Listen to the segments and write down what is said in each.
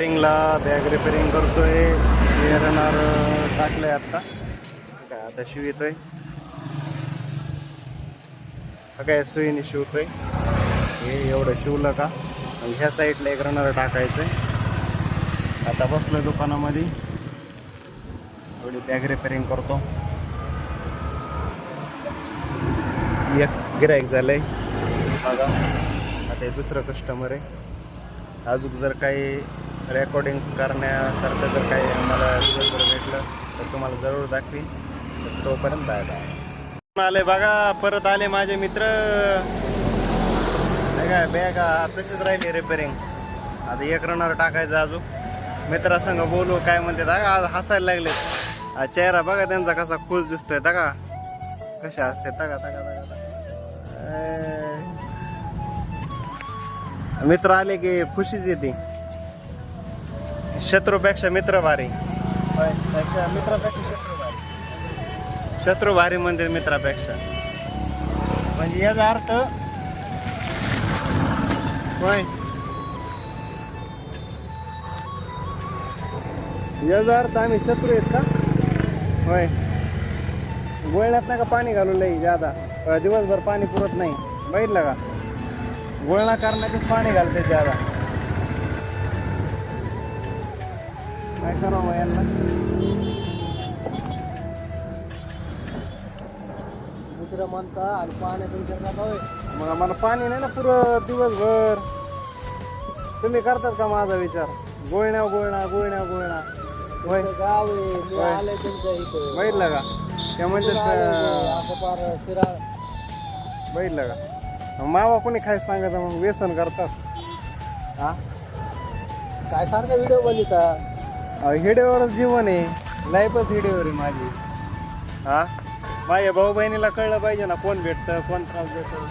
रिपेरिंगला bag repairing करतोय. एरणार टाकलंय आता. काय आता शिव येतोय. हा काय सुईने शिवतोय. हे एवढं शिवलं का? आणि ह्या साईडला एक रनर टाकायचंय. आता बसलोय दुकानामध्ये. एवढी बॅग रिपेरिंग करतो. एक गिरायक झालंय. बघा आता हे दुसरं कस्टमर आहे. अजून जर काही रेकॉर्डिंग करण्यासारखं जर काही आम्हाला दिवसभर भेटलं तर तुम्हाला जरूर दाखवीन. तर तोपर्यंत बाय बाय आले बघा परत आले माझे मित्र. नाही काय बॅगा तशीच राहिली रिपेरिंग आता एक रनर टाकायचं अजून. मित्रासंग बोलू काय म्हणते बघा आज हसायला लागले चेहरा बघा त्यांचा कसा खुश दिसतोय दगा कशा असते तगा तगा तगा मित्र आले की खुशीच येते. शत्रूपेक्षा मित्र भारी पेक्षा मित्रापेक्षा शत्रू भारी शत्रू भारी म्हणते मित्रापेक्षा. म्हणजे याचा अर्थ होय. याचा अर्थ आम्ही शत्रू आहेत का? होय. गोळण्यात नाही का पाणी घालू लई ज्यादा दिवसभर पाणी पुरत नाही. बघितलं का? गोळणा करण्यातच पाणी घालते ज्यादा काय करावं यांना? मित्र म्हणता आणि पाण्यात विचार करता होय मग आम्हाला पाणी नाही ना पुरं दिवसभर. तुम्ही करतात का माझा विचार? गोळण्या गोळणा गोळण्या गोळणा. होय. गाव आहे मी होय. तुमच्या इथं. बघितलं का? त्या? म्हणतात असं पार शिरा. बघितलं का? मावा कोणी खायचं सांगायचं मग व्यसन करतात. हा? काय सारखा व्हिडिओ बनवता? हिडेवरच जीवन आहे. लाईफच हिडेवर आहे माझी. हा? माझ्या भाऊ बहिणीला कळलं पाहिजे ना कोण भेटतं कोण त्रास देतं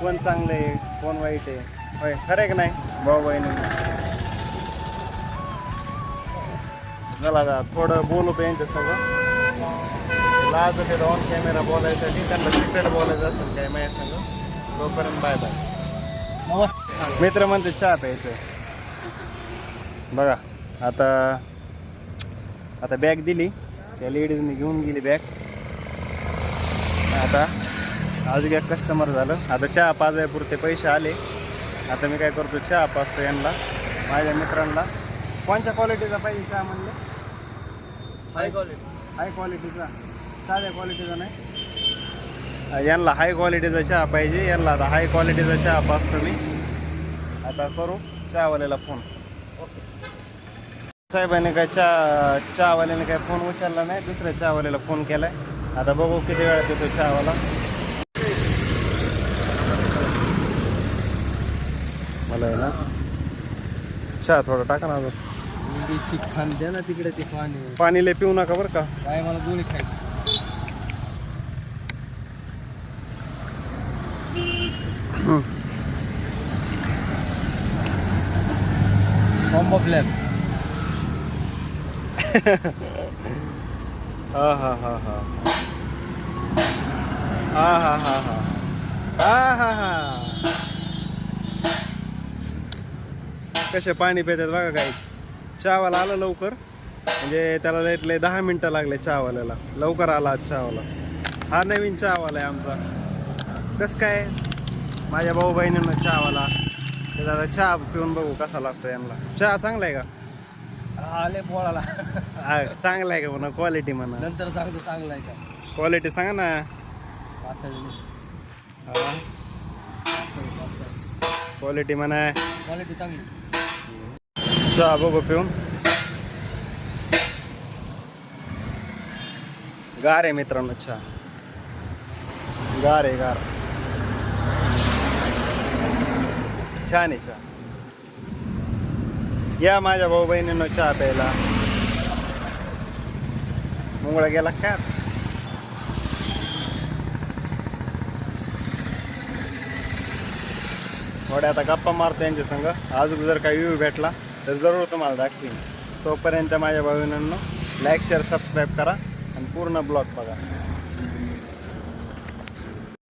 कोण चांगलं आहे कोण वाईट आहे. होय खरं आहे का नाही? भाऊ बहिणीला चला आता थोडं बोलू यांच्या सगळं लाज ते ऑन कॅमेरा बोलायसाठी त्यांना क्रिकेट बोलायचं असेल काय माझ्या संग तोपर्यंत बाय बाय मित्र म्हणते चहा प्यायचं बघा आता आता बॅग दिली. त्या लेडीजने घेऊन गेली बॅग आता अजून एक कस्टमर झालं. आता चहा पाजण्यापुरते पैसे आले. आता मी काय करतो चहा पाजतो यांना. माझ्या मित्रांना. कोणत्या क्वालिटीचा पाहिजे चहा म्हणलं? हाय क्वालिटी हाय क्वालिटीचा साध्या क्वालिटीचा नाही. यांना हाय क्वालिटीचा चहा पाहिजे. यांना आता हाय क्वालिटीचा चहा पाचतो मी. आता करू चहावाल्याला फोन साहेबांनी काय चहा चहावाल्याने काय फोन उचलला नाही दुसऱ्या चहावाल्याला फोन केलाय. आता बघू किती वेळात येतो चहावाला. मला आहे ना चहा थोडा टाका ना अजून. इंडीची खान द्या ना तिकडे ते पाणी. पाणी लय पिऊ नका बरं का. काय मला गोळी खायची. हा हा हा हा. हा हा हा हा. हा हा हा. कसे पाणी पितात बघा काहीच चहावाला आलं लवकर. म्हणजे त्याला लय लय दहा मिनटं लागले चहावाल्याला. लवकर आला आज चहावाला. हा नवीन चहावाला आहे आमचा. कसं काय? माझ्या भाऊ बहिणींना चहावाला. ते दादा चहा पिऊन बघू कसा लागतो यांना. चहा चांगला आहे का? आले पोळाला हा, चांगला आहे का म्हणा? क्वालिटी म्हणा. नंतर सांगतो चांगला आहे का? क्वालिटी सांगा ना. पातळ क्वालिटी म्हणा. क्वालिटी चांगली. चहा बघू पिऊन. गार आहे मित्रांनो चहा. गार आहे गार. छान आहे चहा. या माझ्या भाऊ बहिणीनं चहा प्यायला. मुंगळा गेला का? थोड्या आता गप्पा मारतो यांच्या संग. आज जर काही व्ह्यू भेटला तर जरूर तुम्हाला दाखवीन. तोपर्यंत माझ्या भाविनांनो लाईक शेअर सबस्क्राईब करा आणि पूर्ण ब्लॉग बघा.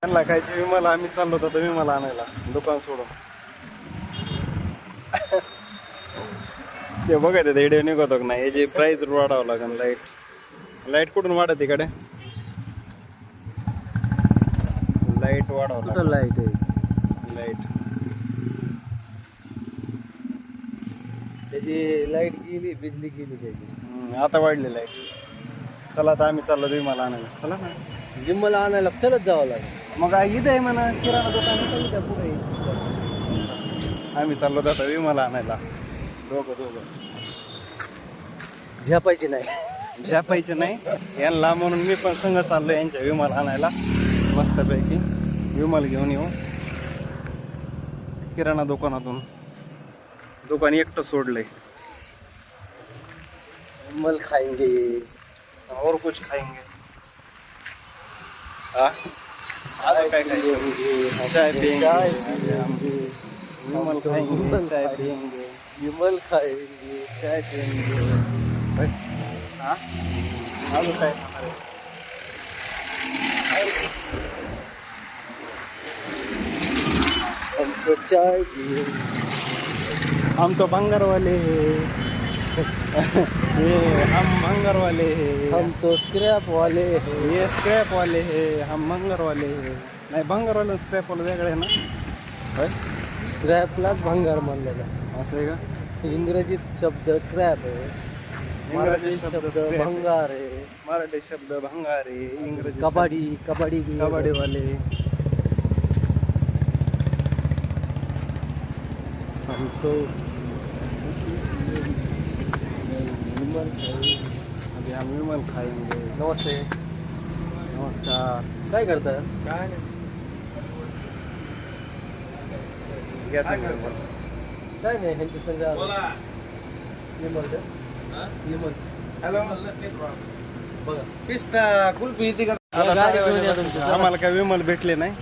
त्यांना खायची विमाला आम्ही चाललो होतो विमल आणायला दुकान सोडून. ते बघा ते व्हिडिओ निघतो का नाही? याची प्राइस वाढावं लागेल लाइट लाइट कुठून वाढत इकडे? लाइट वाढावं लाइट आहे? लाइट त्याची लाइट गेली बिजली गेली त्याची. आता वाढली लाइट चला आता आम्ही चाललो विमाला आणायला. चला ना. जिम्मला आणायला चलत जावं लागेल. मग इथं आहे म्हणा किराणा दुकान पुढे आम्ही चाललो जातो विमाला आणायला. दोघं दोघं. झेपायची नाही. झेपायचे नाही. यांना म्हणून मी पण संघ चाललो यांच्या विमाला आणायला. मस्तपैकी. विमाल घेऊन येऊ. किराणा दुकानातून. दुकान एकटं सोडलंय. जिम्मल खाएंगे और कुछ खाएंगे हाँ चाय काय खायचं चाय विमल खाएंगे चाय पिएंगे विमल खाएंगे चाय पिएंगे भाई। हाँ खाणार आहे? हम तो हम तो भंगार वाले हैं। ये हम भंगार वाले हैं। हम तो स्क्रैप वाले हैं। ये स्क्रॅप वाले है हम भंगार वाले है। नाही भंगार वाले स्क्रॅप वाले वेगळे आहे ना। होय स्क्रॅपलाच भंगार मानलेला असं आहे का इंग्रजीत शब्द क्रॅप आहे मराठी इंग्रजी शब्द शब्द scrap आहे. भंगार। आहे मराठी शब्द भंगार आहे इंग्रजी कबाडी कबाडी भी। शब्द कबड्डी वाले। हम तो विमल खाएंगे. अभी हम विमल खाएंगे। नमस्ते। नमस्कार। काय करताय काय घ्या तुम्ही विमल. काय नाही ह्यांच्या संग विमल पिस्ता कुल्फी आता. आम्हाला काय विमल भेटले नाही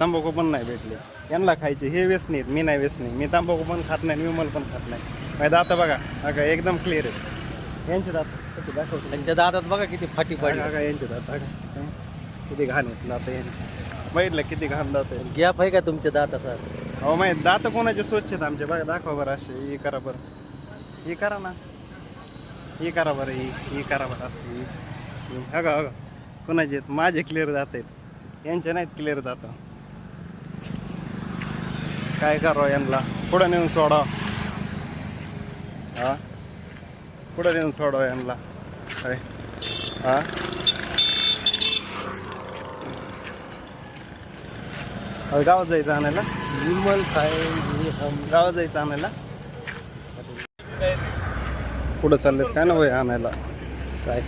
तंबाखू पण नाही भेटले. यांना खायचे हे व्यसनी आहेत मी नाही व्यसनी मी तंबाखू पण खात नाही आणि विमल पण खात नाही. माझे दात बघा अगं एकदम क्लिअर आहेत यांचे दात दाखवतो त्यांच्या दातात बघा किती फाटी अगं, यांचे दात अगं. हं? किती घाण आहेत दात यांचे. बघितलं किती घाण दात आहे गॅप आहे का तुमच्या दाताचा? अहो माहीत दात कोणाचे स्वच्छ आहेत आमचे? बघा दाखवा बरं असे ही करा बरं. ही करा ना. ही करा बरं ही ही करा बरं असं. अगं अगं कोणाचे आहेत? माझे क्लिअर जात आहेत. यांचे नाहीत क्लिअर जात. काय करावं यांना? पुढं नेऊन सोडा. हा? पुढं नेऊन सोडावं यांना. काय हा? गावात जायचं आणायला? विमल हम गावात जायचं आणायला? पुढं चाललेत काय ना वय आणायला? काय?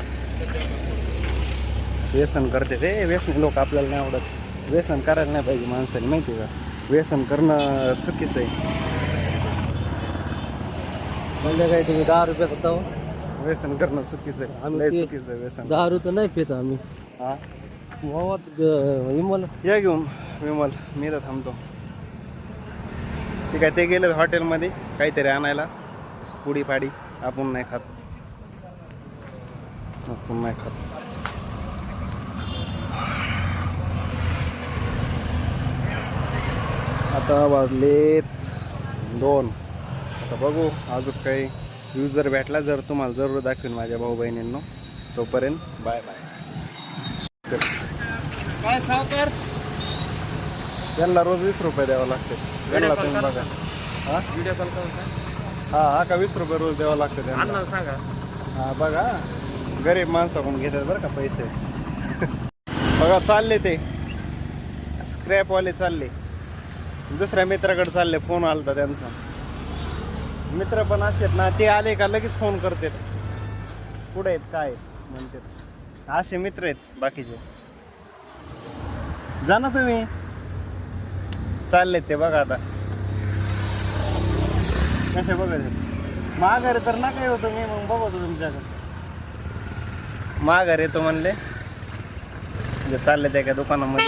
व्यसन करते ते. व्यसन लोक आपल्याला नाही आवडत. व्यसन करायला नाही पाहिजे माणसाने माहिती का? व्यसन करणं चुकीचं आहे. म्हणजे काय तुम्ही दहा रुपयात होता हो? व्यसन करणं चुकीचं आहे. आम्ही चुकीचं आहे व्यसन. दारू तर नाही पित आम्ही. हा? विमल? या घेऊन विमल. मी तर थांबतो. ठीक आहे ते गेले हॉटेलमध्ये काहीतरी आणायला. पुडी पाडी आपण नाही खात. आपण नाही खात. आता वाजलेत दोन. आता बघू अजून काही व्ह्यूज जर भेटला जर तुम्हाला जरूर दाखवेन माझ्या भाऊ बहिणींनो. तोपर्यंत बाय बाय काय सावकार? त्यांना रोज वीस रुपये द्यावं लागते. त्यांना तुम्ही बघा. हा? व्हिडिओ कॉल करून हा हा का वीस रुपये रोज द्यावं लागतं त्यांना? सांगा. हा बघा. गरीब माणसाकडून घेतात बरं का पैसे. बघा चालले ते. स्क्रॅपवाले चालले. दुसऱ्या मित्राकडे चालले फोन आलता त्यांचा. मित्र पण असतात ना ते आले का लगेच फोन करतात. कुठे आहेत काय आहेत? म्हणतात. असे मित्र आहेत बाकीचे. जा ना तुम्ही. चालले ते बघा आता. कसे बघायचे? माघारे तर ना काय होतं मी मग बघतो तुमच्याकडे. माघारी येतो म्हणले. म्हणजे चालले त्या एका दुकानामध्ये.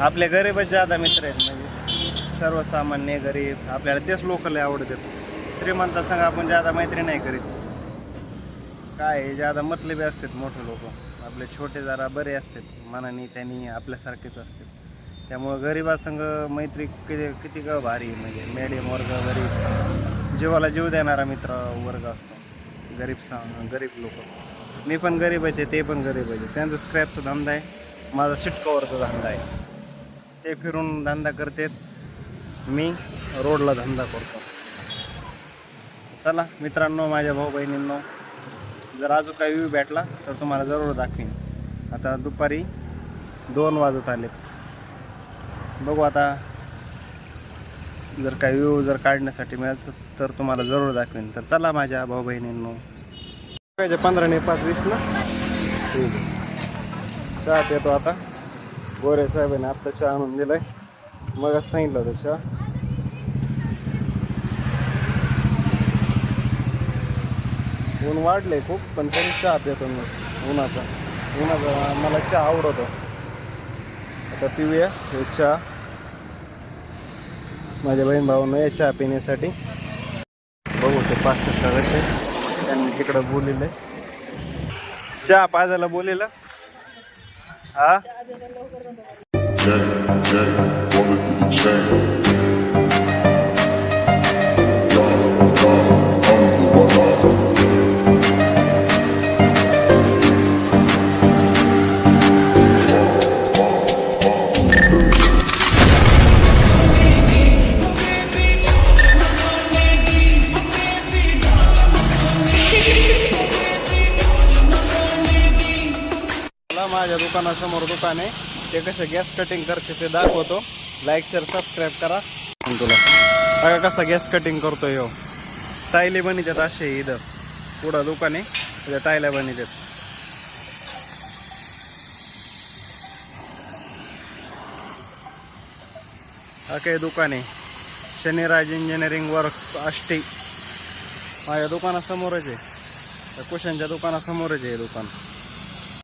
आपले गरीबच जादा मित्र आहेत म्हणजे सर्वसामान्य गरीब. आपल्याला तेच लोक लय आवडतात. श्रीमंता संग आपण जादा मैत्री नाही करीत. काय आहे, जादा मतलबी असतात मोठे लोक. आपले छोटे जरा बरे असतात. मनाने त्यांनी आपल्यासारखेच असतात. त्यामुळं गरिबासंग मैत्री किती किती ग भारी म्हणजे. मेडियम वर्ग गरीब. जीवाला जीव देणारा मित्र वर्ग असतो. गरीब सांग गरीब लोक. मी पण गरीबच आहे ते पण गरीब आहे. त्यांचा स्क्रॅपचा धंदा आहे. माझा शिटकवरचा धंदा आहे. ते फिरून धंदा करतात. मी रोडला धंदा करतो. चला मित्रांनो माझ्या भाऊ बहिणींनो जर अजून काही व्ह्यू भेटला तर तुम्हाला जरूर दाखवीन. आता दुपारी दोन वाजत आलेत. बघू आता. जर काही व्ह्यू जर काढण्यासाठी मिळालं तर- तुम्हाला जरूर दाखवेन. तर चला माझ्या भाऊ बहिणींनो. पाहिजे पंधरा ने पाच वीस ना? ठीक आहे चहा येतो आता. गोरे साहेबांनी आत्ता चहा आणून दिलाय. मग सांगितलं होतं चहा. ऊन वाढलंय खूप पण तरी चहा पितो मी उन्हाचा. उन्हाचा मला चहा आवडतो. आता पिऊया हे चहा. माझ्या बहीण भाऊनं या चहा पिण्यासाठी. बघू ते पाच टक्का त्यांनी तिकडं बोलिलंय चहा पाजायला बोलिलं हा? दुकानासमोर दुकान आहे. ते कसं गॅस कटिंग करते ते दाखवतो. लाईक शेअर सबस्क्राईब करा. तुला. बघा कसा गॅस कटिंग करतो ह्यो टायले बनितात असे इथं. पुढं दुकान आहे. त्याच्या टायल्या बनितात हा काही दुकान आहे. शनिराज इंजिनिअरिंग वर्क्स आष्टी माझ्या दुकानासमोरच आहे. त्या कुशांच्या दुकानासमोरच आहे हे दुकान.